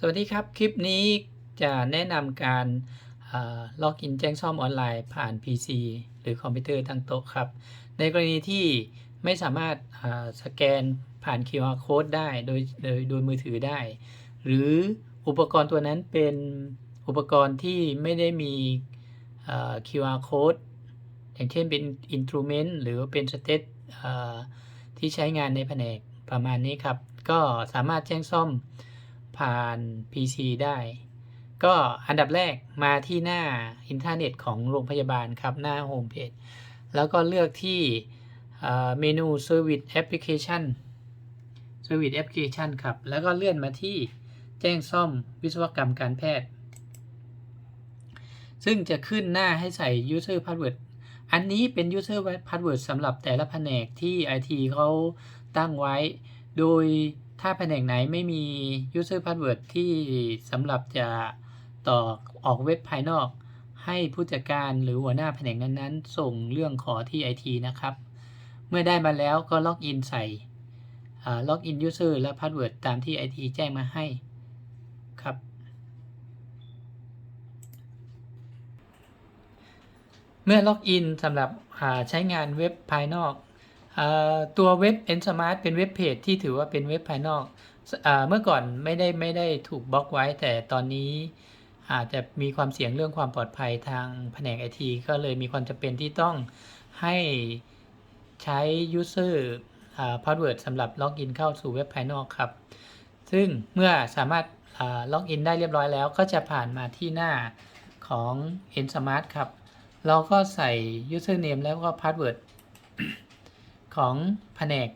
สวัสดีครับ คลิปนี้จะแนะนำการล็อกอินแจ้งซ่อมออนไลน์ผ่าน PC หรือคอมพิวเตอร์ทั้งโต๊ะครับ ในกรณีที่ไม่สามารถสแกนผ่าน QR code ได้โดยโดยโดยมือถือได้ หรืออุปกรณ์ตัวนั้นเป็นอุปกรณ์ที่ไม่ได้มีอ่า QR code อย่างเช่นเป็น instrument หรือเป็น state ที่ใช้งานในแผนกประมาณนี้ครับ ก็สามารถแจ้งซ่อม ผ่าน PC ได้ ก็อันดับแรกมาที่หน้าอินเทอร์เน็ตของโรงพยาบาลครับหน้าโฮมเพจแล้วก็เลือกที่เมนู Service Application Service Application ครับ แล้วก็เลื่อนมาที่แจ้งซ่อมวิศวกรรมการแพทย์ ซึ่งจะขึ้นหน้าให้ใส่ User Password อันนี้เป็น User Password สำหรับแต่ละแผนกที่ IT เขาตั้งไว้ โดย ถ้าแผนกไหนไม่มี User Password ที่สำหรับจะต่อออกเว็บภายนอก ให้ผู้จัดการหรือหัวหน้าแผนกนั้นๆ ส่งเรื่องขอที่ IT นะครับ เมื่อได้มาแล้วก็ล็อกอินใส่ล็อกอิน User และ Password ตามที่ IT แจ้งมาให้ครับ เมื่อล็อกอินสำหรับใช้งานเว็บภายนอก ตัวเว็บ n smart เป็นเว็บเพจที่ถือว่าเป็นเว็บภายนอกเมื่อก่อนไม่ได้ไม่ได้ถูกบล็อกไว้ แต่ตอนนี้อาจจะมีความเสี่ยงเรื่องความปลอดภัยทางแผนกไอทีก็เลยมีความจำเป็นที่ต้องให้ใช้ user password สำหรับล็อกอินเข้าสู่เว็บภายนอกครับ ซึ่งเมื่อสามารถล็อกอินได้เรียบร้อยแล้ว ก็จะผ่านมาที่หน้าของ n smart ครับ เราก็ใส่ username แล้วก็ password ของแผนก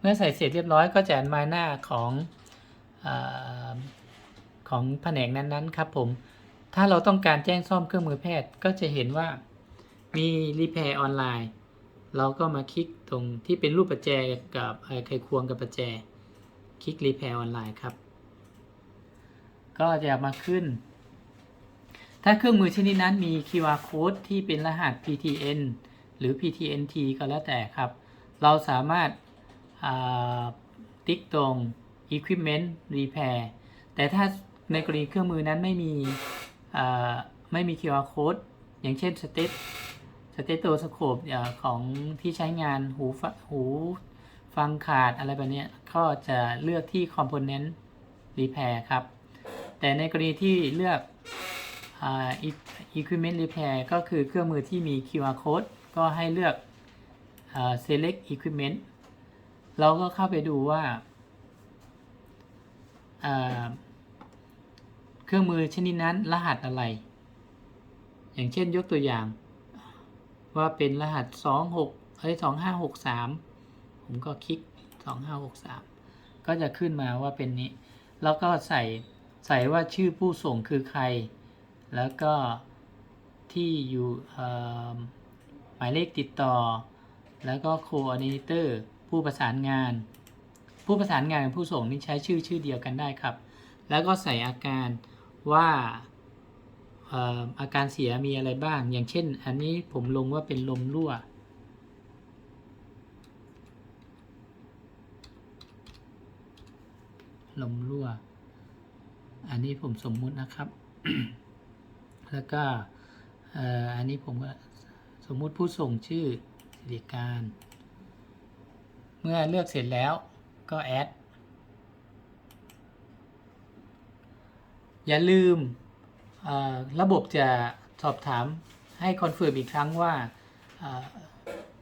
เมื่อใส่เสร็จเรียบร้อยก็จะมาหน้าของอของแผนกนั้นๆครับผม ถ้าเราต้องการแจ้งซ่อมเครื่องมือแพทย์ก็จะเห็นว่ามีรีแพร์ออนไลน์เราก็มาคลิกตรงที่เป็นรูปประแจกับไขควงกับประแจ คลิกรีแพร์ออนไลน์ครับ ก็จะมาขึ้น ถ้าเครื่องมือชนิดนั้นมี QR code ที่เป็นรหัส PTN หรือ PTNT ก็แล้วแต่ครับ เราสามารถติ๊กตรง Equipment Repair แต่ถ้าในกรณีเครื่องมือนั้นไม่มีไม่มี QR code อย่างเช่น State สเตโตสโคปของที่ใช้งานหูหูฟังขาดอะไรแบบนี้ก็จะเลือกที่ Component Repair ครับ แต่ในกรณีที่เลือก Equipment Repair ก็คือเครื่องมือที่มี QR Code ก็ให้เลือก Select Equipment เราก็เข้าไปดูว่า เครื่องมือชนิดนั้นรหัสอะไร อย่างเช่นยกตัวอย่าง ว่าเป็นรหัส 26เอ้ย2563 ผมก็คลิก 2563 ก็จะขึ้นมาว่าเป็นนี้ แล้วก็ใส่ใส่ว่าชื่อผู้ส่งคือใคร แล้วก็ที่อยู่หมายเลขติดต่อ แล้วก็ coordinator ผู้ประสานงาน ผู้ประสานงานกับผู้ส่งนี่ใช้ชื่อชื่อเดียวกันได้ครับ แล้วก็ใส่อาการว่าอาการเสียมีอะไรบ้าง อย่างเช่น อันนี้ผมลงว่าเป็นลมรั่ว ลมรั่ว อันนี้ผมสมมุตินะครับ แล้วก็อันนี้ผมก็สมมุติผู้ส่งชื่อสิริการ เมื่อเลือกเสร็จแล้วก็แอด อย่าลืมระบบจะสอบถามให้คอนเฟิร์มอีกครั้งว่า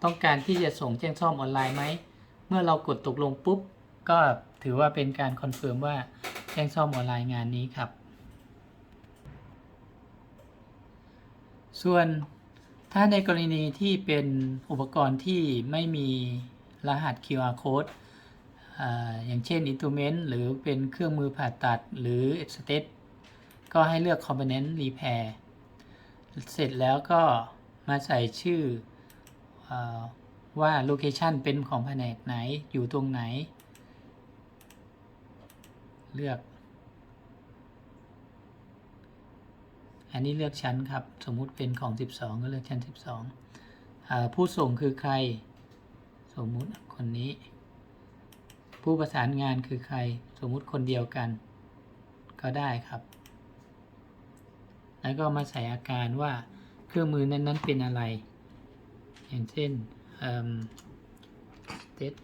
ต้องการที่จะส่งแจ้งซ่อมออนไลน์ไหม เมื่อเรากดตกลงปุ๊บ ก็ถือว่าเป็นการคอนเฟิร์มว่าแจ้งซ่อมออนไลน์งานนี้ครับ ส่วนถ้าในกรณีที่เป็นอุปกรณ์ที่ไม่มีรหัส QR code อย่างเช่น instrument หรือเป็นเครื่องมือผ่าตัดหรือ state ก็ให้เลือก component repair เสร็จแล้วก็มาใส่ชื่ออว่า location เป็นของแผนกไหนอยู่ตรงไหน เลือก อันนี้เลือกชั้นครับ สมมุติเป็นของ 12 ก็เลือกชั้น 12อ่าผู้ส่งคือใคร สมมุติคนนี้ ผู้ประสานงานคือใคร สมมุติคนเดียวกัน ก็ได้ครับ แล้วก็มาใส่อาการว่าเครื่องมือนั้นๆเป็นอะไร อย่างเช่นเอิ่ม state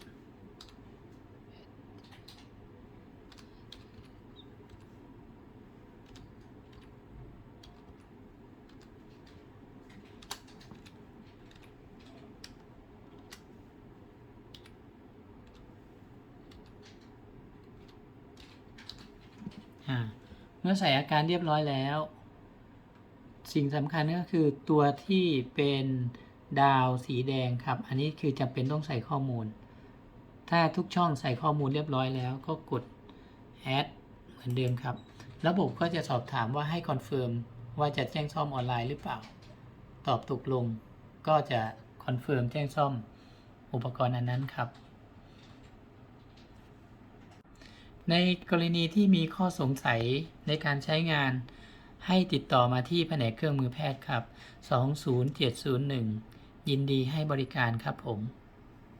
อ่า เมื่อใส่อาการเรียบร้อยแล้ว สิ่งสำคัญก็คือตัวที่เป็นดาวสีแดงครับ อันนี้คือจำเป็นต้องใส่ข้อมูล ถ้าทุกช่องใส่ข้อมูลเรียบร้อยแล้วก็กด add เหมือนเดิมครับ ระบบก็จะสอบถามว่าให้คอนเฟิร์มว่าจะแจ้งซ่อมออนไลน์หรือเปล่า ตอบตกลง ก็จะคอนเฟิร์มแจ้งซ่อมอุปกรณ์อันนั้นครับ ในกรณีที่มีข้อสงสัยในการใช้งาน ให้ติดต่อมาที่แผนกเครื่องมือแพทย์ครับ 20701 ยินดีให้บริการครับผม